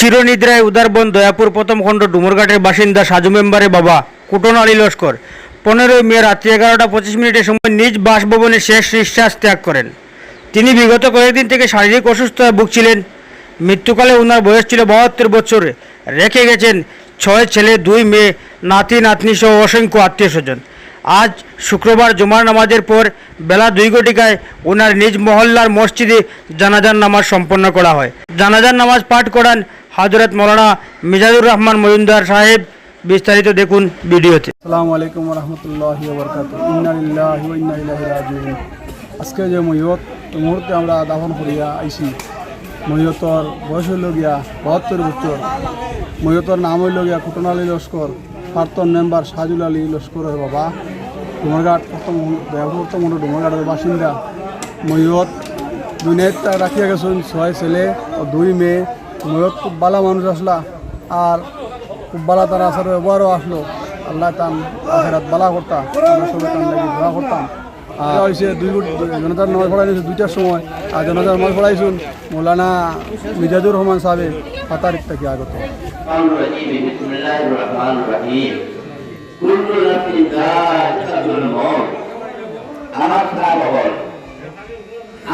চিরনিদ্রায় উদারবন দয়াপুর প্রথম খণ্ড ডুমরঘাটের বাসিন্দা সাজু মেম্বারের বাবা কুটন আলী লস্কর। পনেরোই মে রাত্রি এগারোটা পঁচিশ মিনিটের সময় নিজ বাসভবনে শেষ নিঃশ্বাস ত্যাগ করেন। তিনি বিগত কয়েকদিন থেকে শারীরিক অসুস্থতায় ভুগছিলেন। মৃত্যুকালে ওনার বয়স ছিল বাহাত্তর বছর। রেখে গেছেন ছয় ছেলে, দুই মেয়ে, নাতি, নাতনি সহ অসংখ্য আত্মীয় স্বজন আজ শুক্রবার জুমার নামাজের পর বেলা দুই ঘটিকায় ওনার নিজ মহল্লার মসজিদে জানাজার নামাজ সম্পন্ন করা হয়। জানাজার নামাজ পাঠ করান হজরত মৌলানা মিজাজুর রহমান মজুমদার সাহেব বিস্তারিত দেখুন ভিডিওতে। আসসালামু আলাইকুম রহমতুল্লাহি আজকে যে মহিয়ত মুহূর্তে আমরা দাফন করিয়া আইছি। মহিয়তর বয়স হইল গিয়া বাহাত্তর বছর। মহিয়তর নাম হইল গিয়া কুটন আলী লস্কর। প্রাক্তন মেম্বার সাজুল আলী লস্করের বাবা। ডুমারঘাট প্রথম প্রথম ডুমারঘাটের বাসিন্দা। মহিয়ত দুই নেট রাখিয়া গেছেন, ছয় ছেলে ও দুই মেয়ে। ময়ূর খুব ভালো মানুষ আসলা আর খুব ভালো তার আসার ব্যবহারও আসলো। আল্লাহ তান আখেরাত বালা করতাম আমরা করতাম। আর হয়েছে দুই জনতার নয় পড়াই দুইটার সময় আর জনতার নয় পড়াইছুন মৌলানা মিজাজুর রহমান সাহেব পাতার কি আগত।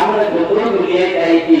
আমরা যত দুনিয়ায় চাইছি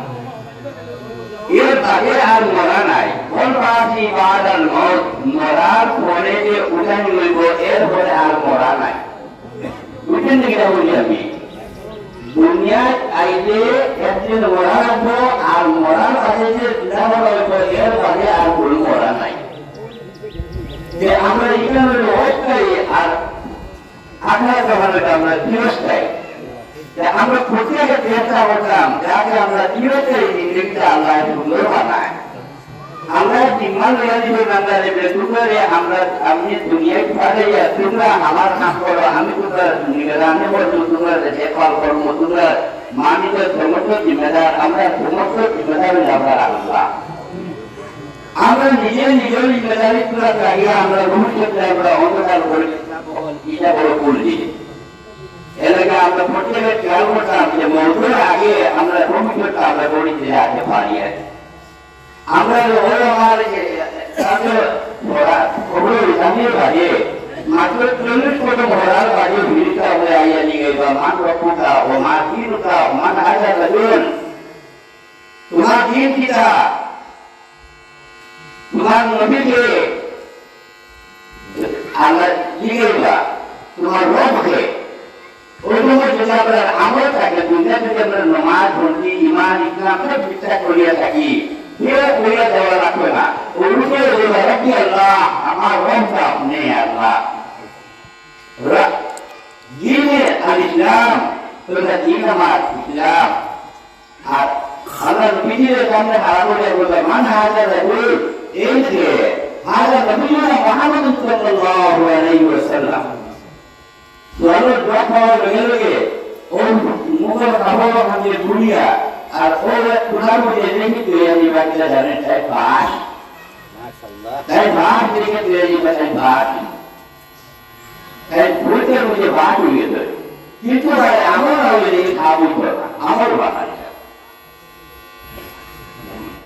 এর বাদে আর মরা নাই। কোন পাশি বাদাল মত, মরার পরে যে উঠানি হইব এর পরে আর মরা নাই। বুঝছেন নাকি এটা বলি আমি। দুনিয়ায় আইলে একদিন মরা রাখব আর মরার পাশে যে চিন্তা করা হইব এর বাদে আর কোনো মরা নাই। যে আমরা এখানে অস্থায়ী, আর আঠারো হইল আমরা চিরস্থায়ী যে আমরা প্রত্যেকে চেষ্টা করতাম, যাতে আমরা চিরস্থায়ী জিন্দগিটা আল্লাহ সুন্দর বানায় আমরা জিম্মান লইয়া দিবে বান্দা দেবে তোমরা আমরা, আমি দুনিয়ায় পাঠাইয়া তোমরা আমার কাজ করো, আমি তোমরা নিগরানি করব তোমরা দেখভাল করব, তোমরা মানিতের সমস্ত জিম্মেদার, আমরা সমস্ত জিম্মেদার আমরা আল্লাহ। আমরা নিজে নিজের জিম্মেদারি পুরা চাহিয়ে আমরা ভবিষ্যতে আমরা অন্ধকার করে এটা বড় করছি এলাকা আমরা প্রত্যেকে খেয়াল করতাম যে মৌসুমের আগে আমরা ভবিষ্যৎটা আমরা গড়িতে আসতে পারি আর কি। আমরা ওই আমার যে সাথে ভরা ওগুলো ইসলামের বাড়ি মাত্র চল্লিশ কোটি ভরার বাড়ি ভিড়টা হয়ে আইয়া নিয়ে গেল মান রক্ষা ও মা দিনটা মান হাজার রাজুন তোমার দিন কিটা তোমার নবীকে আমরা জিজ্ঞেস তোমার রবকে ওই সময় যদি আমল থাকে, দুনিয়া যদি আমরা নমাজ ভর্তি ইমান ইসলাম বিশ্বাস করিয়া থাকি। কেউ করিয়া দেওয়া রাখবে না। ওগুলোকে রব্বি আল্লাহ, আমার রবটা আপনি আল্লাহ। দিনে আমার ইসলাম। আর আল্লাহ নবীজির সামনে মান হাজার এই তোর দোয়া পাওয়ার লগে লগে ওর মুখের কাপড় ভাঙিয়ে ঘুরিয়া আর ওর কুড়ার মধ্যে দেখি তুই আমি বাচ্চা জানেন তাই পাস তাই ভাত দেখে তুই আমি তাই ভাত তাই ভুলতে মুঝে ভাত হয়ে গেছে কিন্তু ভাই আমার আগে দেখে খাবো আমার বাবা